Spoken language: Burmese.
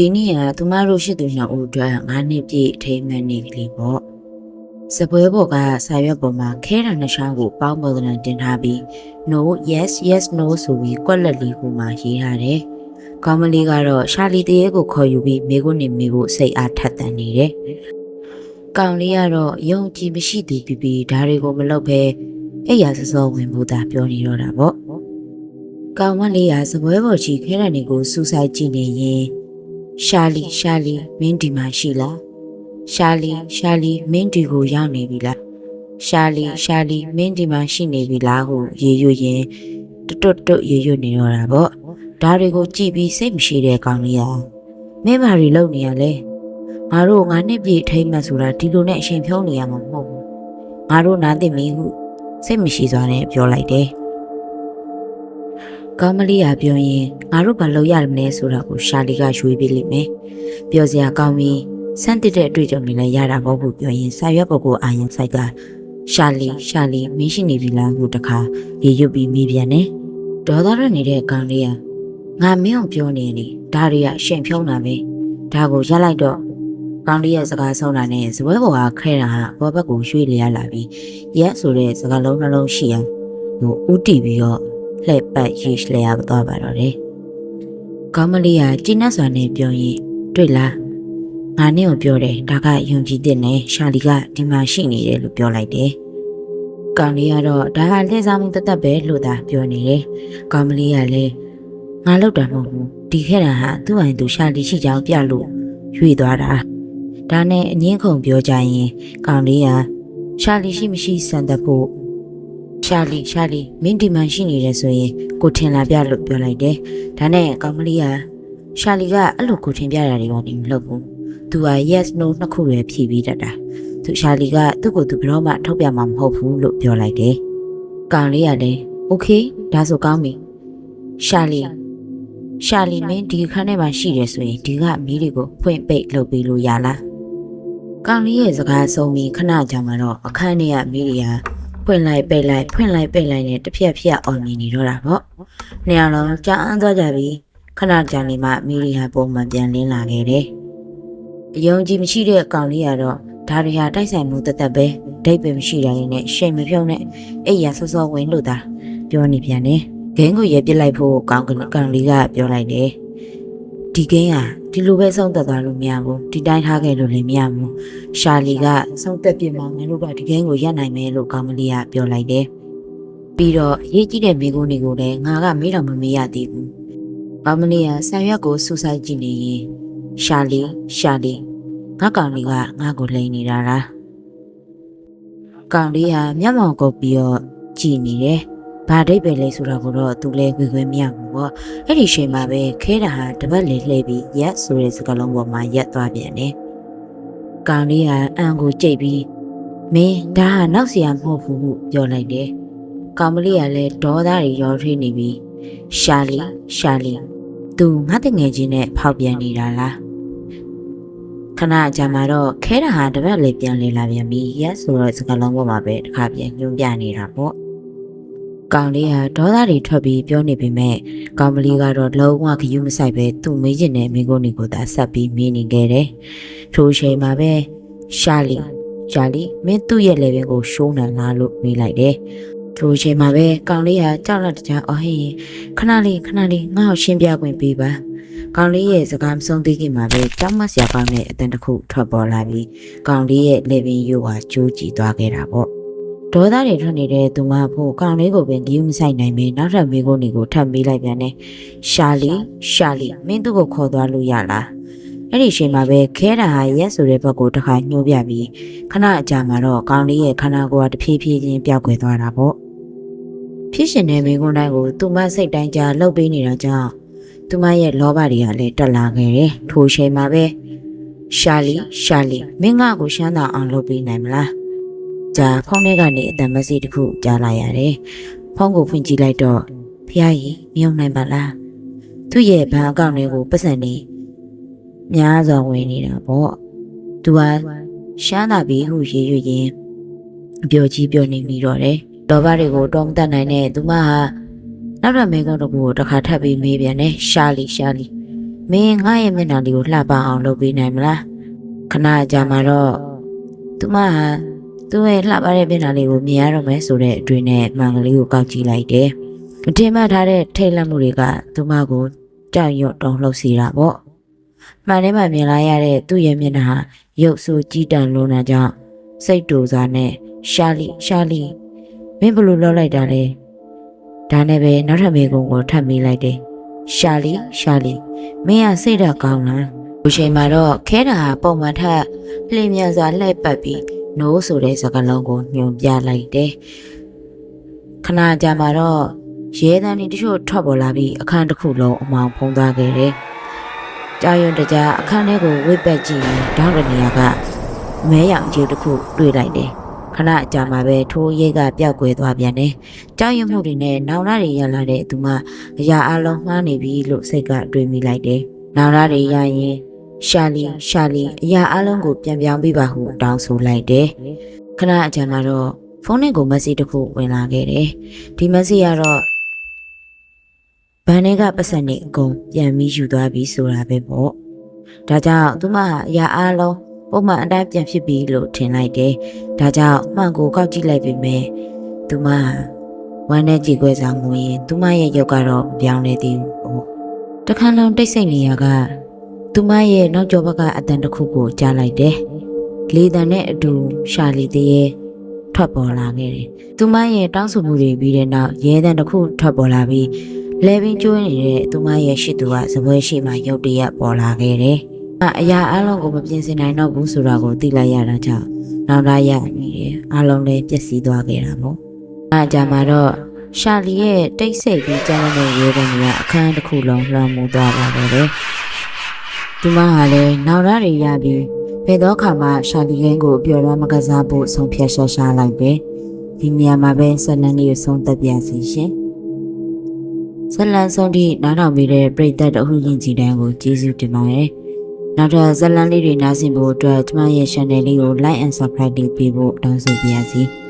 ဒီနေ့ကသူမတို့ရှိသူနှစ်ဦးအတွက်ငါးနှစ်ပြည့်အထိမ်းအမှတ်နေ့ကလေးပေါ့စပွဲပေါ်ကဆာရွက်ပေါ်မှာခဲတာနှစ်ချောင်းကိုပေါင်းပုံစံတင်ထားပြီး no yes yes no ဆိုပြီးကွက်လက်လေးကိုမှရေးထားတယ်။ကောင်းမလေးကတော့ရှာလီတရေကိုခေါ်ယူပြီးမိကိုနေမိဖို့စိတ်အားထက်သန်နေတယ်။ကောင်လေးကတော့ယုံကြည်မရှိသူပြီးပြီးဒါတွေကိုမလုပ်ဘဲအဲ့ရစစောဝင်ဖို့သာပြောနေတော့တာပေါ့။ကောင်မလေးကစပွဲပေါ်ချီခဲတဲ့နေကိုစူးစိုက်ကြည့်နေရင် ရှာလီရှာလီမင်းဒီမှာရှိလားရှာလီရှာလီမင်းဒီကိုရောက်နေပြီလားရှာလီရှာလီမင်းဒီမှာရှိနေပြီလားဟုရေရွရင်တွတ်တွတ်တွတ်ရေရွနေတော့တာပေါ့ဒါတွေကိုကြည့်ပြီးစိတ်မရှိတဲ့ကောင်လေးอ่ะမင်းဘာတွေလုပ်နေရလဲငါတို့ငါနှစ်ပြည့်ထိမ့်မှဆိုတာဒီလိုနဲ့အရှင်ဖြုံးနေရမှာမဟုတ်ဘူးငါတို့နားသိမီဟုစိတ်မရှိစွာနဲ့ပြောလိုက်တယ် ကောင်းမလေးကပြောရင်ငါတို့ဘာလုပ်ရမလဲဆိုတာကိုရှာလီကရွေးပေးလိမ့်မယ်။ပြောစရာကောင်းပြီးစမ်းတစ်တဲ့အတွေ့အကြုံတွေလည်းရတာပေါ့ဘူးပြောရင်ဆာရွက်ပေါ်ကိုအာရင်ဆိုင်ကရှာလီရှာလီမင်းရှိနေပြီလားဟုတခါရေရွတ်ပြီးမိပြန်တယ်။ဒေါ်သားရနေတဲ့ကောင်လေးကငါမင်းအောင်ပြောနေနေဒါတွေကအရှင်ဖြုံးတာပဲ။ဒါကိုရက်လိုက်တော့ကောင်လေးရဲ့စကားဆုံးတာနဲ့ဇပွဲပေါ်ကခဲတာဟာဘောဘက်ကိုရွှေ့လျားလာပြီးရက်ဆိုတဲ့စကားလုံးနှလုံးရှိအောင်ဟိုဥတီပြီးတော့ လှည့်ပတ်ရေးလျားသွားပါတော့တယ်။ကောင်းမလေးကကျင်းနှက်စွာနဲ့ပြောရင်တွေ့လားငါနဲ့ကိုပြောတယ်ဒါကယုံကြည်တဲ့နဲ့ရှာလီကဒီမှာရှိနေတယ်လို့ပြောလိုက်တယ်။ကောင်လေးကတော့ဒါကလက်စားမှုတသက်ပဲလို့သာပြောနေတယ်။ကောင်မလေးကလည်းငါလောက်တာမဟုတ်ဘူးဒီခဲ့တာဟာသူ့အိမ်သူရှာလီရှိကြောင်းပြလို့ရွေသွားတာ။ဒါနဲ့အငင်းခုန်ပြောကြရင်ကောင်လေးကရှာလီရှိမရှိစံသက်ဖို့ ရှာလီရှာလီမင်းဒီမှာရှိနေတယ်ဆိုရင်ကိုထင်လာပြလို့ပြောလိုက်တယ်။ဒါနဲ့ကောင်မလေးကရှာလီကအဲ့လိုကိုထင်ပြတာတွေတော့မလုပ်ဘူး။ तू က yes no နှစ်ခုပဲဖြေပြီးတတ်တာ။သူရှာလီကသူ့ကိုသူဘယ်တော့မှထုတ်ပြမှာမဟုတ်ဘူးလို့ပြောလိုက်တယ်။ကောင်လေးကလည်း okay ဒါဆိုကောင်းပြီ။ရှာလီရှာလီမင်းဒီခန်းထဲမှာရှိတယ်ဆိုရင်ဒီကမီးတွေကိုဖွင့်ပိတ်လုပ်ပေးလို့ရလား။ကောင်လေးရဲ့စကားဆုံးပြီးခဏကြာမှတော့အခန်းထဲကမီးတွေက ဖွင့်လိုက်ပိတ်လိုက်ဖွင့်လိုက်ပိတ်လိုက်နဲ့တစ်ဖြက်ဖြက်အောင်မြင်နေတော့တာပေါ့။နေရာလုံးကြာအန်းသွားကြပြီခဏကြာနေမှမီးတွေဟာပုံမှန်ပြန်လင်းလာခဲ့တယ်။အယုံကြည်မရှိတဲ့အကောင်လေးကတော့ဒါတွေဟာတိုက်ဆိုင်မှုတသက်ပဲဒိတ်ပင်မရှိတိုင်းနဲ့ရှိန်မဖြုံးနဲ့အိပ်ရဆော့ဆော့ဝင်လို့သာပြောနေပြန်တယ်။ဂိမ်းကိုရဲပစ်လိုက်ဖို့ကောင်ကကောင်လေးကပြောလိုက်တယ်။ ဒီဂိမ်းဟာဒီလိုပဲဆုံးသက်သွားလို့မရဘူး။ဒီတိုင်းထားခဲ့လို့လည်းမရဘူး။ရှာလီကဆုံးသက်ပြစ်မှငါတို့ကဒီဂိမ်းကိုရပ်နိုင်မယ်လို့ကောင်မလေးကပြောလိုက်တယ်။ပြီးတော့အရေးကြီးတဲ့မိကုန်းတွေကိုလည်းငါကမေးတော့မမေးရသေးဘူး။ကောင်မလေးကဆံရွက်ကိုစူးစိုက်ကြည့်နေရင်ရှာလီရှာလီငါကောင်လေးကငါ့ကိုလိန်နေတာလားကောင်လေးဟာမျက်မှောင်ကုပ်ပြီးတော့ကြည်နေတယ် ဘာအိဗယ်လဲဆိုတာကိုတော့သူလဲဝေခွင့်မရဘူးပေါ့အဲ့ဒီချိန်မှာပဲခဲတာဟာတပတ်လေးလှည့်ပြီးရက်ဆိုတဲ့စကားလုံးပေါ်မှာရက်သွားပြန်တယ်ကောင်လေးဟာအန်ကိုကြိတ်ပြီးမင်းဒါဟာနောက်ဆရာမဟုတ်ဘူးပြောလိုက်တယ်ကောင်မလေးကလည်းဒေါသတွေရောထွေးနေပြီးရှာလီရှာလီသူငါတငယ်ချင်းနဲ့ဖောက်ပြန်နေတာလားခဏကြာမှာတော့ခဲတာဟာတပတ်လေးပြန်လေလာပြန်ပြီးရက်ဆိုတော့စကားလုံးပေါ်မှာပဲတစ်ခါပြန်ညွှန်ပြနေတာပေါ့ ကောင်လေးဟာဒေါသတွေထွက်ပြီးပြောနေပေမဲ့ကောင်မလေးကတော့လုံးဝခယူးမဆိုင်ပဲသူ့မေးချင်တဲ့မိကိုနေကိုသာဆက်ပြီးမေးနေခဲ့တယ်ထိုအချိန်မှာပဲရှာလီရှာလီမင်းသူ့ရဲ့လေဘင်ကိုရှိုးနံလားလို့မေးလိုက်တယ်ထိုအချိန်မှာပဲကောင်လေးဟာကြောက်လန့်တကြားအော်ဟေးခဏလေးခဏလေးငါ့ကိုရှင်းပြခွင့်ပေးပါကောင်လေးရဲ့စကားမဆုံးသေးခင်မှာပဲကြောက်မက်စရာကောင်းတဲ့အတန်တစ်ခုထွက်ပေါ်လာပြီးကောင်လေးရဲ့လေဘင်ရိုးဟာကျိုးကြည့်သွားခဲ့တာပေါ့ ဒေါသတွေထွက်နေတဲ့သူမဖို့ကောင်လေးကိုပင်ဂယူးမဆိုင်နိုင်ပဲနောက်ထပ်မိကိုနေကိုထပ်မေးလိုက်ပြန်တယ်ရှာလီရှာလီမင်းသူ့ကိုခေါ်သွားလို့ရလားအဲ့ဒီအချိန်မှာပဲခဲတာဟာရက်ဆိုတဲ့ဘက်ကိုတစ်ခါညှိုးပြပြီးခဏအကြာမှာတော့ကောင်လေးရဲ့ခန္ဓာကိုယ်ကတဖြည်းဖြည်းချင်းပျောက်ကွယ်သွားတာပေါ့ဖြစ်ရှင်တဲ့မိကွန်းတိုင်းကိုသူမစိတ်တိုင်းကြားလှုပ်ပေးနေတာကြောင့်သူမရဲ့လောဘတွေကလည်းတက်လာခဲ့တယ်။ထိုအချိန်မှာပဲရှာလီရှာလီမင်းငါ့ကိုရှမ်းသာအောင်လုပ်ပေးနိုင်မလား။ ဂျာဖုန်းထဲကနေအတန်မစီတစ်ခုကြားလိုက်ရတယ်။ဖုန်းကိုဖွင့်ကြည့်လိုက်တော့ဖះကြီးမြုံနိုင်ပါလား။သူ့ရဲ့ဘဏ်အကောင့်တွေကိုပတ်စံနေများစွာဝင်နေတာပေါ့။သူကရှမ်းသာပြီးဟုရေးရွရင်အပြောကြီးပြောနေပြီးတော့တယ်။တော်ဘာတွေကိုတော့မတတ်နိုင်တဲ့သူမဟာနောက်ထပ်မိကုန်းတစ်ခုကိုတစ်ခါထပ်ပြီးမေးပြန်တယ်ရှာလီရှာလီမင်းငါရဲ့မျက်နှာလေးကိုလှပအောင်လုပ်ပေးနိုင်မလားခဏကြာမှတော့သူမဟာ သူ့ရဲ့လှပတဲ့မျက်နှာလေးကိုမြင်ရတော့မယ်ဆိုတဲ့အတွေ့နဲ့မှန်ကလေးကိုကောက်ကြည့်လိုက်တယ်မထင်မှတ်ထားတဲ့ထိတ်လန့်မှုတွေကသူမကိုကြောက်ရွံ့တုန်လှုပ်စေတာပေါ့မှန်တယ်မှမြင်လာရတဲ့သူ့ရဲ့မျက်နှာဟာရုပ်ဆိုးကြီးတန်လွန်းတာကြောင့်စိတ်တူစားနဲ့ရှာလီရှာလီမင်းဘလို့လောက်လိုက်တာလဲဒါနဲ့ပဲနောက်ထပ်မေကုံကိုထပ်မိလိုက်တယ်ရှာလီရှာလီမင်းကစိတ်ဓာတ်ကောင်းလားဒီချိန်မှာတော့ခဲတာဟာပုံမှန်ထက်လျင်မြန်စွာလှည့်ပတ်ပြီး နိုးဆိုတဲ့စကားလုံးကိုညွှန်ပြလိုက်တယ်ခဏကြာမှာတော့ရဲတန်းတွေတချို့ထွက်ပေါ်လာပြီးအခန်းတစ်ခုလုံးအမောင်ဖုံးသွားခဲ့တယ်ကြာရွံတကြားအခန်းထဲကိုဝိပက်ကြည့်ရင်ဒေါင်းရနေရကမဲရောင်အကျိုးတစ်ခုတွေ့လိုက်တယ်ခဏကြာမှာပဲထိုးရဲကပျောက်ကွယ်သွားပြန်တယ်ကြောက်ရွံ့မှုတွေနဲ့နောင်ရတွေရလာတဲ့သူမအရာအလုံးမှားနေပြီလို့စိတ်ကတွေးမိလိုက်တယ်။နောင်ရတွေရရင် ရှာလီရှာလီအရာအလုံးကိုပြန်ပြောင်းပေးပါဟုတောင်းဆိုလိုက်တယ်။ခဏအကြာမှာတော့ဖုန်းထဲကိုမက်ဆေ့တစ်ခုဝင်လာခဲ့တယ်။ဒီမက်ဆေ့ကတော့ဘန်ထဲကပတ်စံနေအကုန်ပြန်ပြီးယူသွားပြီဆိုတာပဲပေါ့။ဒါကြောင့်သူမဟာအရာအလုံးပုံမှန်အတိုင်းပြန်ဖြစ်ပြီလို့ထင်လိုက်တယ်။ဒါကြောင့်မှန်ကိုကောက်ကြည့်လိုက်ပြီမဲ့သူမဟာဝမ်းနဲ့ကြည်ခွဲဆောင်မှုရင်သူမရဲ့ရုပ်ကတော့မပြောင်းလဲသေးဘူးပေါ့တခါလုံးတိတ်ဆိတ်နေရက သူမရဲ့နောက်ကျောဘက်ကအတန်တစ်ခုကိုကြားလိုက်တယ်လေတံနဲ့အတူရှာလီတည်းရဲ့ထွက်ပေါ်လာခဲ့တယ်သူမရဲ့တောင်းဆိုမှုတွေပြီးတဲ့နောက်ရဲတံတစ်ခုထွက်ပေါ်လာပြီးလဲပင်ကျွေးနေတဲ့သူမရဲ့ရှစ်သူကစပွဲရှိမှရုတ်တရက်ပေါ်လာခဲ့တယ်အရာအလုံးကိုမပြင်ဆင်နိုင်တော့ဘူးဆိုတာကိုသိလိုက်ရတာကြောင့်နောက်လာရနေတယ်အလုံးလည်းပျက်စီးသွားခဲ့တာပေါ့အားကြမှာတော့ရှာလီရဲ့တိတ်ဆိတ်ပြီးကြားတဲ့ရဲတဲ့နေရအခန်းတစ်ခုလုံးလွှမ်းမိုးသွားပါတော့တယ်။ ဒီမှာဟာလည်းနောက်ရတွေရပြီးဘယ်တော့ခါမှရှာလီကင်းကိုပြော်ရမကစားဖို့ဆုံးဖြတ်ရှာရှာလိုက်ပဲ။ဒီနေရာမှာပဲဆက်လန်းလေးကိုဆုံးသက်ပြန်စီရှင်။ဆက်လန်းဆုံးသည့်နားထောင်ပြီးတဲ့ပြည်သက်တအုပ်ရင်ကြည်တန်းကိုကျေးဇူးတင်ပါတယ်။နောက်ထပ်ဇက်လန်းလေးတွေနားဆင်ဖို့အတွက်ကျမရဲ့ channel လေးကို like and subscribe လုပ်ပေးဖို့တောင်းဆိုပါရစေ။